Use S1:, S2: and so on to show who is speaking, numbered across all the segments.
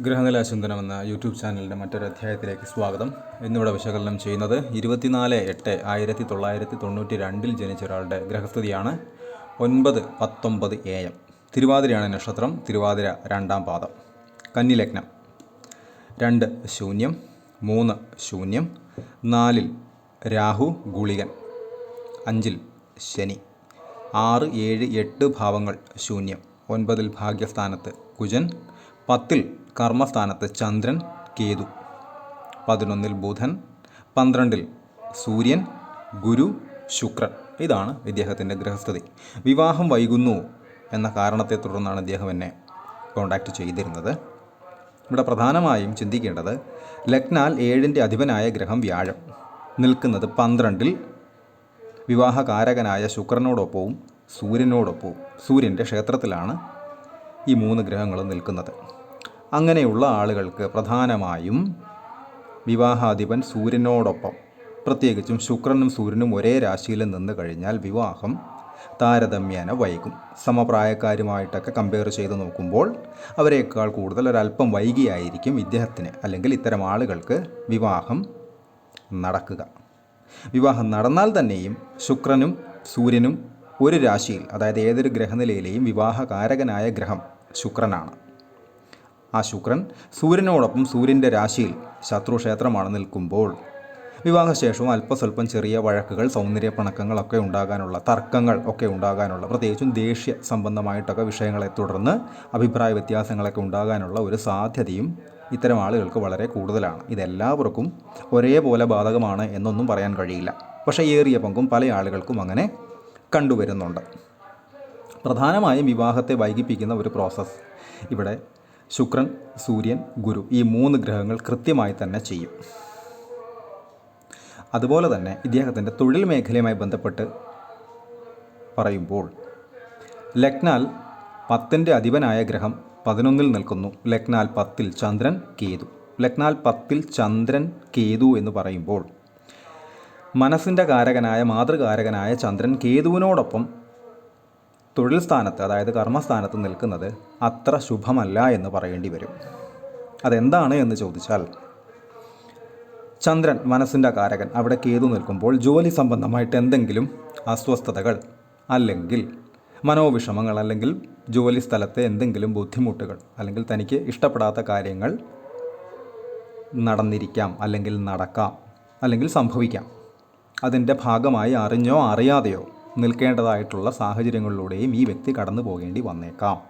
S1: ഗ്രഹനില ചിന്തനം എന്ന യൂട്യൂബ് ചാനലിന്റെ മറ്റൊരു അധ്യായത്തിലേക്ക് സ്വാഗതം. ഇന്നിവിടെ വിശകലനം ചെയ്യുന്നത് ഇരുപത്തിനാല് എട്ട് ആയിരത്തി തൊള്ളായിരത്തി തൊണ്ണൂറ്റി രണ്ടിൽ ജനിച്ച ഒരാളുടെ ഗ്രഹസ്ഥിതിയാണ് ഒൻപത് പത്തൊമ്പത് എ എം. തിരുവാതിരയാണ് നക്ഷത്രം തിരുവാതിര രണ്ടാം പാദം. കന്നിലഗ്നം. രണ്ട് ശൂന്യം മൂന്ന് ശൂന്യം നാലിൽ രാഹു ഗുളികൻ അഞ്ചിൽ ശനി ആറ് ഏഴ് എട്ട് ഭാവങ്ങൾ ശൂന്യം ഒൻപതിൽ ഭാഗ്യസ്ഥാനത്ത് കുജൻ പത്തിൽ കർമ്മസ്ഥാനത്ത് ചന്ദ്രൻ കേതു. പതിനൊന്നിൽ ബുധൻ പന്ത്രണ്ടിൽ സൂര്യൻ ഗുരു ശുക്രൻ. ഇതാണ് ഇദ്ദേഹത്തിന്റെ ഗൃഹസ്ഥിതി. വിവാഹം വൈകുന്നു എന്ന കാരണത്തെ തുടർന്നാണ് ഇദ്ദേഹം എന്നെ കോണ്ടാക്റ്റ് ചെയ്തിരുന്നത്. ഇവിടെ പ്രധാനമായും ചിന്തിക്കേണ്ടത് ലഗ്നാൽ ഏഴിന്റെ അധിപനായ ഗ്രഹം വ്യാഴം. നിൽക്കുന്നത് പന്ത്രണ്ടിൽ വിവാഹകാരകനായ ശുക്രനോടൊപ്പവും സൂര്യനോടൊപ്പവും സൂര്യന്റെ ക്ഷേത്രത്തിലാണ് ഈ മൂന്ന് ഗ്രഹങ്ങളും നിൽക്കുന്നത്. അങ്ങനെയുള്ള ആളുകൾക്ക് പ്രധാനമായും വിവാഹാധിപൻ സൂര്യനോടൊപ്പം പ്രത്യേകിച്ചും ശുക്രനും സൂര്യനും ഒരേ രാശിയിൽ നിന്ന് കഴിഞ്ഞാൽ വിവാഹം താരതമ്യേന വൈകും. സമപ്രായക്കാരുമായിട്ടൊക്കെ കമ്പയർ ചെയ്ത് നോക്കുമ്പോൾ അവരെക്കാൾ കൂടുതൽ ഒരല്പം വൈകിയായിരിക്കും ഇദ്ദേഹത്തിന് അല്ലെങ്കിൽ ഇത്തരം ആളുകൾക്ക് വിവാഹം നടക്കുക. വിവാഹം നടന്നാൽ തന്നെയും ശുക്രനും സൂര്യനും ഒരു രാശിയിൽ അതായത് ഏതൊരു ഗ്രഹനിലയിലെയും വിവാഹകാരകനായ ഗ്രഹം ശുക്രനാണ്. ആ ശുക്രൻ സൂര്യനോടൊപ്പം സൂര്യന്റെ രാശിയിൽ ശത്രുക്ഷേത്രമാണ് നിൽക്കുമ്പോൾ. വിവാഹശേഷവും അല്പസ്വല്പം ചെറിയ വഴക്കുകൾ സൗന്ദര്യ പിണക്കങ്ങളൊക്കെ ഉണ്ടാകാനുള്ള തർക്കങ്ങൾ ഒക്കെ ഉണ്ടാകാനുള്ള പ്രത്യേകിച്ചും ദേഷ്യ സംബന്ധമായിട്ടൊക്കെ വിഷയങ്ങളെ തുടർന്ന് അഭിപ്രായ വ്യത്യാസങ്ങളൊക്കെ ഉണ്ടാകാനുള്ള ഒരു സാധ്യതയും ഇത്തരം ആളുകൾക്ക് വളരെ കൂടുതലാണ്. ഇതെല്ലാവർക്കും ഒരേപോലെ ബാധകമാണ് എന്നൊന്നും പറയാൻ കഴിയില്ല. പക്ഷേ ഏറിയ പങ്കും പല ആളുകൾക്കും അങ്ങനെ കണ്ടുവരുന്നുണ്ട്. പ്രധാനമായും വിവാഹത്തെ വൈകിപ്പിക്കുന്ന ഒരു പ്രോസസ്സ് ഇവിടെ ശുക്രൻ സൂര്യൻ ഗുരു ഈ മൂന്ന് ഗ്രഹങ്ങൾ കൃത്യമായി തന്നെ ചെയ്യും. അതുപോലെ തന്നെ ഇദ്ദേഹത്തിന്റെ തൊഴിൽ മേഖലയുമായി ബന്ധപ്പെട്ട് പറയുമ്പോൾ ലക്നാൽ പത്തിന്റെ അധിപനായ ഗ്രഹം പതിനൊന്നിൽ നിൽക്കുന്നു. ലക്നാൽ പത്തിൽ ചന്ദ്രൻ കേതു. ലക്നാൽ പത്തിൽ ചന്ദ്രൻ കേതു എന്ന് പറയുമ്പോൾ മനസ്സിന്റെ കാരകനായ മാതൃകാരകനായ ചന്ദ്രൻ കേതുവിനോടൊപ്പം തൊഴിൽ സ്ഥാനത്ത് അതായത് കർമ്മസ്ഥാനത്ത് നിൽക്കുന്നത് അത്ര ശുഭമല്ല എന്ന് പറയേണ്ടി വരും. അതെന്താണ് എന്ന് ചോദിച്ചാൽ ചന്ദ്രൻ മനസ്സിന്റെ കാരകൻ അവിടെ കേതു നിൽക്കുമ്പോൾ ജോലി സംബന്ധമായിട്ട് എന്തെങ്കിലും അസ്വസ്ഥതകൾ അല്ലെങ്കിൽ മനോവിഷമങ്ങൾ അല്ലെങ്കിൽ ജോലി സ്ഥലത്തെ എന്തെങ്കിലും ബുദ്ധിമുട്ടുകൾ അല്ലെങ്കിൽ തനിക്ക് ഇഷ്ടപ്പെടാത്ത കാര്യങ്ങൾ നടന്നിരിക്കാം അല്ലെങ്കിൽ നടക്കാം അല്ലെങ്കിൽ സംഭവിക്കാം. അതിന്റെ ഭാഗമായി അറിഞ്ഞോ അറിയാതെയോ നിൽക്കേണ്ടതായിട്ടുള്ള സാഹചര്യങ്ങളിലൂടെയും ഈ വ്യക്തി കടന്നു പോകേണ്ടി വന്നേക്കാം.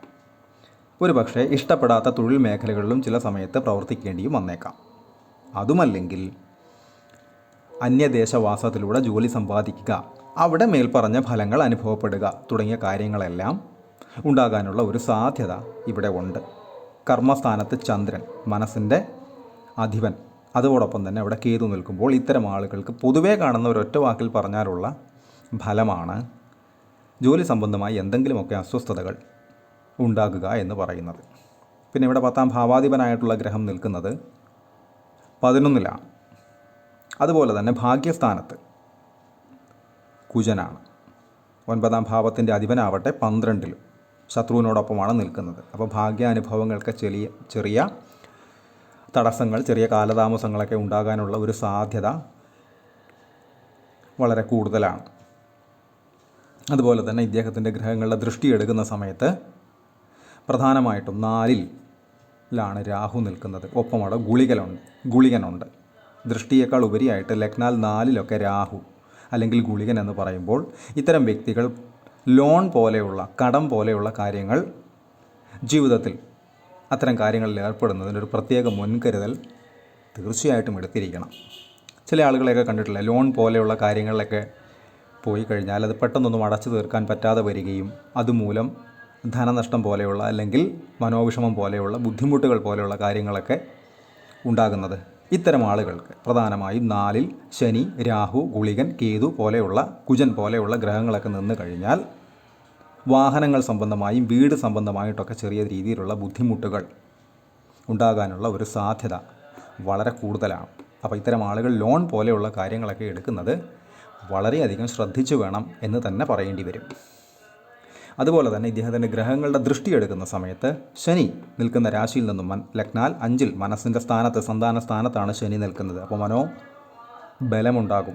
S1: ഒരു പക്ഷേ ഇഷ്ടപ്പെടാത്ത തൊഴിൽ മേഖലകളിലും ചില സമയത്ത് പ്രവർത്തിക്കേണ്ടിയും വന്നേക്കാം. അതുമല്ലെങ്കിൽ അന്യദേശവാസത്തിലൂടെ ജോലി സമ്പാദിക്കുക അവിടെ മേൽപ്പറഞ്ഞ ഫലങ്ങൾ അനുഭവപ്പെടുക തുടങ്ങിയ കാര്യങ്ങളെല്ലാം ഉണ്ടാകാനുള്ള ഒരു സാധ്യത ഇവിടെ ഉണ്ട്. കർമ്മസ്ഥാനത്ത് ചന്ദ്രൻ മനസ്സിന്റെ അധിപൻ. അതോടൊപ്പം തന്നെ അവിടെ കേതു നിൽക്കുമ്പോൾ ഇത്തരം ആളുകൾക്ക് പൊതുവേ കാണുന്ന ഒരൊറ്റ വാക്കിൽ പറഞ്ഞാലുള്ള ഫലമാണ് ജോലി സംബന്ധമായി എന്തെങ്കിലുമൊക്കെ അസ്വസ്ഥതകൾ ഉണ്ടാകുക എന്ന് പറയുന്നത്. പിന്നെ ഇവിടെ പത്താം ഭാവാധിപനായിട്ടുള്ള ഗ്രഹം നിൽക്കുന്നത് പതിനൊന്നിലാണ്. അതുപോലെ തന്നെ ഭാഗ്യസ്ഥാനത്ത് കുജനാണ്. ഒൻപതാം ഭാവത്തിന്റെ അധിപനാവട്ടെ പന്ത്രണ്ടിലും ശത്രുവിനോടൊപ്പമാണ് നിൽക്കുന്നത്. അപ്പോൾ ഭാഗ്യാനുഭവങ്ങൾക്ക് ചെറിയ ചെറിയ തടസ്സങ്ങൾ ചെറിയ കാലതാമസങ്ങളൊക്കെ ഉണ്ടാകാനുള്ള ഒരു സാധ്യത വളരെ കൂടുതലാണ്. അതുപോലെ തന്നെ ഇദ്ദേഹത്തിന്റെ ഗ്രഹങ്ങളുടെ ദൃഷ്ടി എടുക്കുന്ന സമയത്ത് പ്രധാനമായിട്ടും നാലിൽ ലാണ് രാഹു നിൽക്കുന്നത്. ഒപ്പം അവിടെ ഗുളികലുണ്ട് ഗുളികനുണ്ട്. ദൃഷ്ടിയേക്കാൾ ഉപരിയായിട്ട് ലഗ്നാൽ നാലിലൊക്കെ രാഹു അല്ലെങ്കിൽ ഗുളികൻ എന്ന് പറയുമ്പോൾ ഇത്തരം വ്യക്തികൾ ലോൺ പോലെയുള്ള കടം പോലെയുള്ള കാര്യങ്ങൾ ജീവിതത്തിൽ അത്തരം കാര്യങ്ങളിൽ ഏർപ്പെടുന്നതിന് ഒരു പ്രത്യേക മുൻകരുതൽ തീർച്ചയായിട്ടും എടുത്തിരിക്കണം. ചില ആളുകളെയൊക്കെ കണ്ടിട്ടില്ല? ലോൺ പോലെയുള്ള കാര്യങ്ങളിലൊക്കെ പോയി കഴിഞ്ഞാൽ അത് പെട്ടെന്നൊന്നും അടച്ചു തീർക്കാൻ പറ്റാതെ വരികയും അതുമൂലം ധനനഷ്ടം പോലെയുള്ള അല്ലെങ്കിൽ മനോവിഷമം പോലെയുള്ള ബുദ്ധിമുട്ടുകൾ പോലെയുള്ള കാര്യങ്ങളൊക്കെ ഉണ്ടാകുന്നത്. ഇത്തരം ആളുകൾക്ക് പ്രധാനമായും നാലിൽ ശനി രാഹു ഗുളികൻ കേതു പോലെയുള്ള കുജൻ പോലെയുള്ള ഗ്രഹങ്ങളൊക്കെ നിന്ന് കഴിഞ്ഞാൽ വാഹനങ്ങൾ സംബന്ധമായും വീട് സംബന്ധമായിട്ടൊക്കെ ചെറിയ രീതിയിലുള്ള ബുദ്ധിമുട്ടുകൾ ഉണ്ടാകാനുള്ള ഒരു സാധ്യത വളരെ കൂടുതലാണ്. അപ്പോൾ ഇത്തരം ആളുകൾ ലോൺ പോലെയുള്ള കാര്യങ്ങളൊക്കെ എടുക്കുന്നത് വളരെയധികം ശ്രദ്ധിച്ചു വേണം എന്ന് തന്നെ പറയേണ്ടി വരും. അതുപോലെ തന്നെ ഇദ്ദേഹത്തിന്റെ ഗ്രഹങ്ങളുടെ ദൃഷ്ടി എടുക്കുന്ന സമയത്ത് ശനി നിൽക്കുന്ന രാശിയിൽ നിന്നും മൻ ലഗ്നാൽ അഞ്ചിൽ മനസ്സിന്റെ സ്ഥാനത്ത് സന്താന സ്ഥാനത്താണ് ശനി നിൽക്കുന്നത്. അപ്പോൾ മനോ ബലമുണ്ടാകും.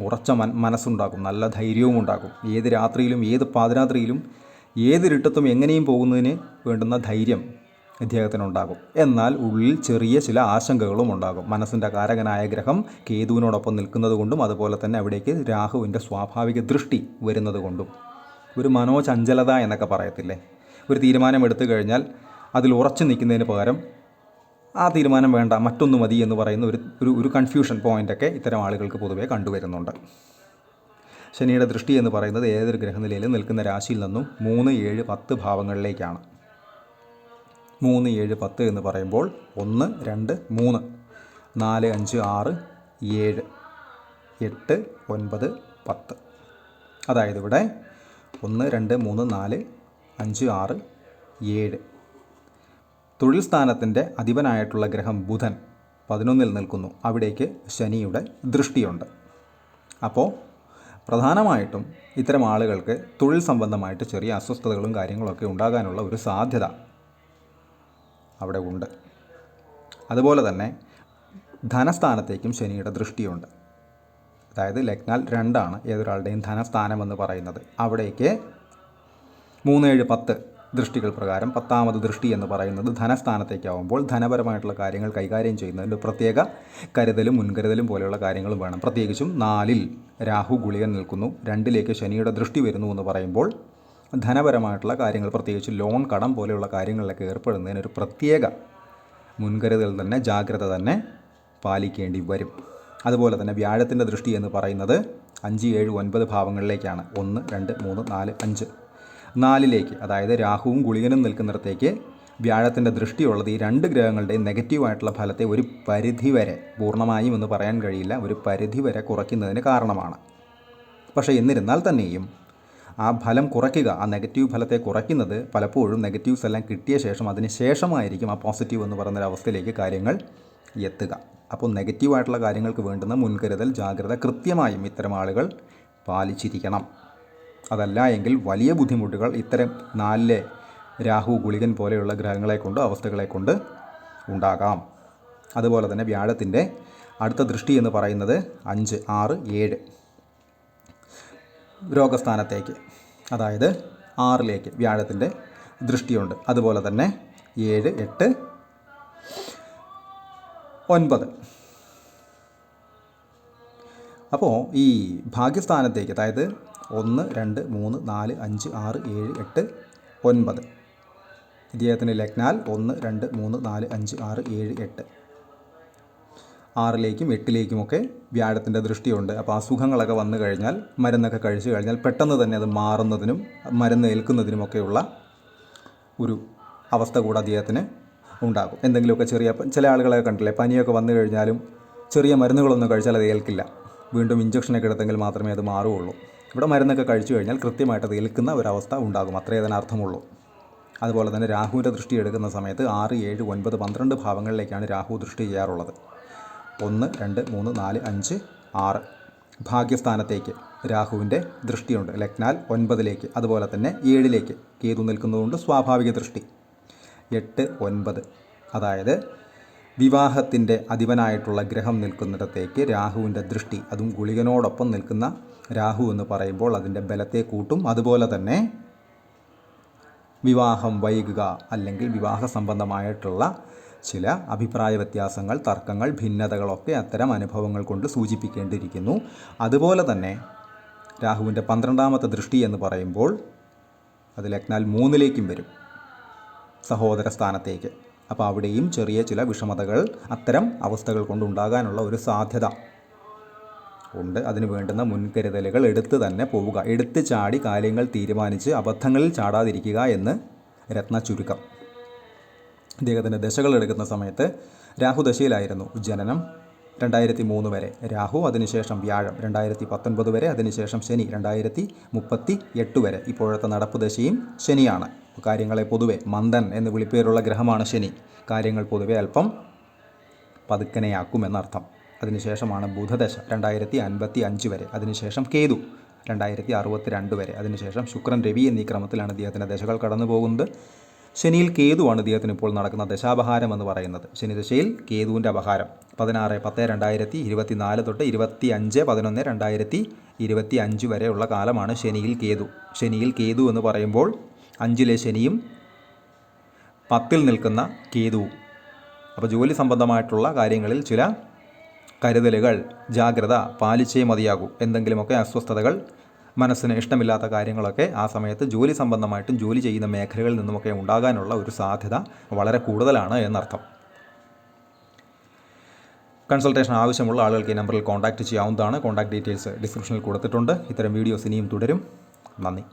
S1: ഉറച്ച മൻ മനസ്സുണ്ടാകും. നല്ല ധൈര്യവും ഉണ്ടാകും. ഏത് രാത്രിയിലും ഏത് പാതിരാത്രിയിലും ഏതിരിട്ടത്തും എങ്ങനെയും പോകുന്നതിന് വേണ്ടുന്ന ധൈര്യം ഇദ്ദേഹത്തിനുണ്ടാകും എന്നാൽ ഉള്ളിൽ ചെറിയ ചില ആശങ്കകളും ഉണ്ടാകും. മനസ്സിന്റെ കാരകനായ ഗ്രഹം കേതുവിനോടൊപ്പം നിൽക്കുന്നത് കൊണ്ടും അതുപോലെ തന്നെ അവിടേക്ക് രാഹുവിന്റെ സ്വാഭാവിക ദൃഷ്ടി വരുന്നത് കൊണ്ടും ഒരു മനോചഞ്ചലത എന്നൊക്കെ പറയത്തില്ലേ? ഒരു തീരുമാനം എടുത്തു കഴിഞ്ഞാൽ അതിൽ ഉറച്ചു നിൽക്കുന്നതിന് പകരം ആ തീരുമാനം വേണ്ട മറ്റൊന്ന് മതി എന്ന് പറയുന്ന ഒരു ഒരു ഒരു കൺഫ്യൂഷൻ പോയിന്റൊക്കെ ഇത്തരം ആളുകൾക്ക് പൊതുവേ കണ്ടുവരുന്നുണ്ട്. ശനിയുടെ ദൃഷ്ടി എന്ന് പറയുന്നത് ഏതൊരു ഗ്രഹനിലയിലും നിൽക്കുന്ന രാശിയിൽ നിന്നും മൂന്ന് ഏഴ് പത്ത് ഭാവങ്ങളിലേക്കാണ്. മൂന്ന് ഏഴ് പത്ത് എന്ന് പറയുമ്പോൾ ഒന്ന് രണ്ട് മൂന്ന്. നാല് അഞ്ച് ആറ് ഏഴ് എട്ട് ഒൻപത് പത്ത്. അതായത് ഇവിടെ ഒന്ന് രണ്ട് മൂന്ന് നാല് അഞ്ച് ആറ് ഏഴ്. തൊഴിൽ സ്ഥാനത്തിന്റെ അധിപനായിട്ടുള്ള ഗ്രഹം ബുധൻ പതിനൊന്നിൽ നിൽക്കുന്നു. അവിടേക്ക് ശനിയുടെ ദൃഷ്ടിയുണ്ട്. അപ്പോൾ പ്രധാനമായിട്ടും ഇത്തരം ആളുകൾക്ക് തൊഴിൽ സംബന്ധമായിട്ട് ചെറിയ അസ്വസ്ഥതകളും കാര്യങ്ങളൊക്കെ ഉണ്ടാകാനുള്ള ഒരു സാധ്യത. അവിടെ ഉണ്ട്. അതുപോലെ തന്നെ ധനസ്ഥാനത്തേക്കും ശനിയുടെ ദൃഷ്ടിയുണ്ട്. അതായത് ലഗ്നാൽ രണ്ടാണ് ഏതൊരാളുടെയും ധനസ്ഥാനം എന്ന് പറയുന്നത്. അവിടേക്ക് മൂന്ന് ഏഴ് പത്ത് ദൃഷ്ടികൾ പ്രകാരം പത്താമത് ദൃഷ്ടി എന്ന് പറയുന്നത് ധനസ്ഥാനത്തേക്കാവുമ്പോൾ ധനപരമായിട്ടുള്ള കാര്യങ്ങൾ കൈകാര്യം ചെയ്യുന്നതിന് പ്രത്യേക കരുതലും മുൻകരുതലും പോലെയുള്ള കാര്യങ്ങളും വേണം. പ്രത്യേകിച്ചും നാലിൽ രാഹു ഗുളികൻ നിൽക്കുന്നു. രണ്ടിലേക്ക് ശനിയുടെ ദൃഷ്ടി വരുന്നു എന്ന് പറയുമ്പോൾ ധനപരമായിട്ടുള്ള കാര്യങ്ങൾ പ്രത്യേകിച്ച് ലോൺ കടം പോലെയുള്ള കാര്യങ്ങളിലൊക്കെ ഏർപ്പെടുന്നതിന് ഒരു പ്രത്യേക മുൻകരുതൽ തന്നെ ജാഗ്രത തന്നെ പാലിക്കേണ്ടി വരും. അതുപോലെ തന്നെ വ്യാഴത്തിന്റെ ദൃഷ്ടി എന്ന് പറയുന്നത് അഞ്ച് ഏഴ് ഒൻപത് ഭാവങ്ങളിലേക്കാണ്. ഒന്ന് രണ്ട് മൂന്ന് നാല് അഞ്ച്. നാലിലേക്ക് അതായത് രാഹുവും ഗുളികനും നിൽക്കുന്നിടത്തേക്ക് വ്യാഴത്തിന്റെ ദൃഷ്ടിയുള്ളത് ഈ രണ്ട് ഗ്രഹങ്ങളുടെയും നെഗറ്റീവായിട്ടുള്ള ഫലത്തെ ഒരു പരിധി വരെ പൂർണമായും എന്ന് പറയാൻ കഴിയില്ല ഒരു പരിധി വരെ കുറയ്ക്കുന്നതിന് കാരണമാണ്. പക്ഷേ എന്നിരുന്നാൽ തന്നെയും ആ ഫലം കുറയ്ക്കുക ആ നെഗറ്റീവ് ഫലത്തെ കുറയ്ക്കുന്നത് പലപ്പോഴും നെഗറ്റീവ്സ് എല്ലാം കിട്ടിയ ശേഷം അതിന് ശേഷമായിരിക്കും ആ പോസിറ്റീവ് എന്ന് പറയുന്ന അവസ്ഥയിലേക്ക് കാര്യങ്ങൾ എത്തുക. അപ്പോൾ നെഗറ്റീവായിട്ടുള്ള കാര്യങ്ങൾക്ക് വേണ്ടുന്ന മുൻകരുതൽ ജാഗ്രത കൃത്യമായും ഇത്തരം ആളുകൾ പാലിച്ചിരിക്കണം. അതല്ല എങ്കിൽ വലിയ ബുദ്ധിമുട്ടുകൾ ഇത്തരം നാലിലെ രാഹു ഗുളികൻ പോലെയുള്ള ഗ്രഹങ്ങളെ കൊണ്ടോ അവസ്ഥകളെ കൊണ്ട് ഉണ്ടാകാം. അതുപോലെ തന്നെ വ്യാഴത്തിന്റെ അടുത്ത ദൃഷ്ടി എന്ന് പറയുന്നത് അഞ്ച് ആറ് ഏഴ്. രോഗസ്ഥാനത്തേക്ക് അതായത് ആറിലേക്ക് വ്യാഴത്തിന്റെ ദൃഷ്ടിയുണ്ട്. അതുപോലെ തന്നെ ഏഴ് എട്ട് ഒൻപത്. അപ്പോൾ ഈ ഭാഗ്യസ്ഥാനത്തേക്ക് അതായത് ഒന്ന് രണ്ട് മൂന്ന് നാല് അഞ്ച് ആറ് ഏഴ് എട്ട് ഒൻപത്. ഇദ്ദേഹത്തിന്റെ ലഗ്നാൽ ഒന്ന് രണ്ട് മൂന്ന് നാല് അഞ്ച് ആറ് ഏഴ് എട്ട്. ആറിലേക്കും എട്ടിലേക്കുമൊക്കെ വ്യാഴത്തിന്റെ ദൃഷ്ടിയുണ്ട്. അപ്പോൾ അസുഖങ്ങളൊക്കെ വന്നു കഴിഞ്ഞാൽ മരുന്നൊക്കെ കഴിച്ചു കഴിഞ്ഞാൽ പെട്ടെന്ന് തന്നെ അത് മാറുന്നതിനും മരുന്ന് ഏൽക്കുന്നതിനുമൊക്കെയുള്ള ഒരു അവസ്ഥ കൂടെ അദ്ദേഹത്തിന് ഉണ്ടാകും. എന്തെങ്കിലുമൊക്കെ ചെറിയ ചില ആളുകളെ കണ്ടില്ലേ പനിയൊക്കെ വന്നു കഴിഞ്ഞാലും ചെറിയ മരുന്നുകളൊന്നും കഴിച്ചാൽ അത് ഏൽക്കില്ല. വീണ്ടും ഇഞ്ചക്ഷനൊക്കെ എടുത്തെങ്കിൽ മാത്രമേ അത് മാറുകയുള്ളൂ. ഇവിടെ മരുന്നൊക്കെ കഴിച്ചു കഴിഞ്ഞാൽ കൃത്യമായിട്ട് അത് ഏൽക്കുന്ന ഒരവസ്ഥ ഉണ്ടാകും. അത്രേ അതിന് അർത്ഥമുള്ളൂ. അതുപോലെ തന്നെ രാഹുവിന്റെ ദൃഷ്ടി എടുക്കുന്ന സമയത്ത് ആറ് ഏഴ് ഒൻപത് പന്ത്രണ്ട് ഭാവങ്ങളിലേക്കാണ് രാഹു ദൃഷ്ടി ചെയ്യാറുള്ളത്. ഒന്ന് രണ്ട് മൂന്ന് നാല് അഞ്ച് ആറ് ഭാഗ്യസ്ഥാനത്തേക്ക് രാഹുവിന്റെ ദൃഷ്ടിയുണ്ട്. ലഗ്നാൽ ഒൻപതിലേക്ക് അതുപോലെ തന്നെ ഏഴിലേക്ക് കേതു നിൽക്കുന്നതുകൊണ്ട് സ്വാഭാവിക ദൃഷ്ടി. എട്ട് ഒൻപത്. അതായത് വിവാഹത്തിന്റെ അധിപനായിട്ടുള്ള ഗ്രഹം നിൽക്കുന്നിടത്തേക്ക് രാഹുവിന്റെ ദൃഷ്ടി അതും ഗുളികനോടൊപ്പം നിൽക്കുന്ന രാഹു എന്ന് പറയുമ്പോൾ അതിന്റെ ബലത്തെ കൂട്ടും. അതുപോലെ തന്നെ വിവാഹം വൈകുക അല്ലെങ്കിൽ വിവാഹ സംബന്ധമായിട്ടുള്ള ചില അഭിപ്രായ വ്യത്യാസങ്ങൾ തർക്കങ്ങൾ ഭിന്നതകളൊക്കെ അത്തരം അനുഭവങ്ങൾ കൊണ്ട് സൂചിപ്പിക്കേണ്ടിയിരിക്കുന്നു. അതുപോലെ തന്നെ രാഹുവിന്റെ പന്ത്രണ്ടാമത്തെ ദൃഷ്ടി എന്ന് പറയുമ്പോൾ അത് ലഗ്നാൽ മൂന്നിലേക്കും വരും സഹോദര സ്ഥാനത്തേക്ക്. അപ്പോൾ അവിടെയും ചെറിയ ചില വിഷമതകൾ അത്തരം അവസ്ഥകൾ കൊണ്ടുണ്ടാകാനുള്ള ഒരു സാധ്യത ഉണ്ട്. അതിന് വേണ്ടുന്ന മുൻകരുതലുകൾ എടുത്ത് തന്നെ പോവുക. എടുത്ത് ചാടി കാര്യങ്ങൾ തീരുമാനിച്ച് അബദ്ധങ്ങളിൽ ചാടാതിരിക്കുക എന്ന് രത്ന ചുരുക്കം ഇദ്ദേഹത്തിന്റെ ദശകൾ എടുക്കുന്ന സമയത്ത് രാഹു ദശയിലായിരുന്നു ജനനം. രണ്ടായിരത്തി മൂന്ന് വരെ രാഹു അതിനുശേഷം വ്യാഴം രണ്ടായിരത്തി പത്തൊൻപത് വരെ അതിനുശേഷം ശനി രണ്ടായിരത്തി മുപ്പത്തി എട്ട് വരെ. ഇപ്പോഴത്തെ നടപ്പ് ദശയും ശനിയാണ്. കാര്യങ്ങളെ പൊതുവെ മന്ദൻ എന്ന് വിളിപ്പേരുള്ള ഗ്രഹമാണ് ശനി. കാര്യങ്ങൾ പൊതുവെ അല്പം പതുക്കനെയാക്കുമെന്നർത്ഥം. അതിനുശേഷമാണ് ബുധദശ രണ്ടായിരത്തി അൻപത്തി അഞ്ച് വരെ. അതിനുശേഷം കേതു രണ്ടായിരത്തി അറുപത്തി രണ്ട് വരെ. അതിനുശേഷം ശുക്രൻ രവി എന്നീ ക്രമത്തിലാണ് ഇദ്ദേഹത്തിന്റെ ദശകൾ കടന്നു പോകുന്നത് ശനിയിൽ കേതുവാണ് ഇദ്ദേഹത്തിന് ഇപ്പോൾ നടക്കുന്ന ദശാപഹാരം എന്ന് പറയുന്നത്. ശനി ദശയിൽ കേതുവിന്റെ അപഹാരം. പതിനാറ് പത്ത് രണ്ടായിരത്തി ഇരുപത്തി നാല് തൊട്ട് ഇരുപത്തി അഞ്ച് പതിനൊന്ന് രണ്ടായിരത്തി ഇരുപത്തി അഞ്ച് വരെയുള്ള കാലമാണ് ശനിയിൽ കേതു. ശനിയിൽ കേതു എന്ന് പറയുമ്പോൾ അഞ്ചിലെ ശനിയും പത്തിൽ നിൽക്കുന്ന കേതുവും അപ്പോൾ ജോലി സംബന്ധമായിട്ടുള്ള കാര്യങ്ങളിൽ ചില കരുതലുകൾ ജാഗ്രത പാലിച്ചേ മതിയാകൂ. എന്തെങ്കിലുമൊക്കെ അസ്വസ്ഥതകൾ മനസ്സിന് ഇഷ്ടമില്ലാത്ത കാര്യങ്ങളൊക്കെ ആ സമയത്ത് ജോലി സംബന്ധമായിട്ടും ജോലി ചെയ്യുന്ന മേഖലകളിൽ നിന്നുമൊക്കെ ഉണ്ടാകാനുള്ള ഒരു സാധ്യത വളരെ കൂടുതലാണ് എന്നർത്ഥം. കൺസൾട്ടേഷൻ ആവശ്യമുള്ള ആളുകൾക്ക് ഈ നമ്പറിൽ കോൺടാക്റ്റ് ചെയ്യാവുന്നതാണ്. കോൺടാക്ട് ഡീറ്റെയിൽസ് ഡിസ്ക്രിപ്ഷനിൽ കൊടുത്തിട്ടുണ്ട്. ഇത്തരം വീഡിയോസ് ഇനിയും തുടരും. നന്ദി.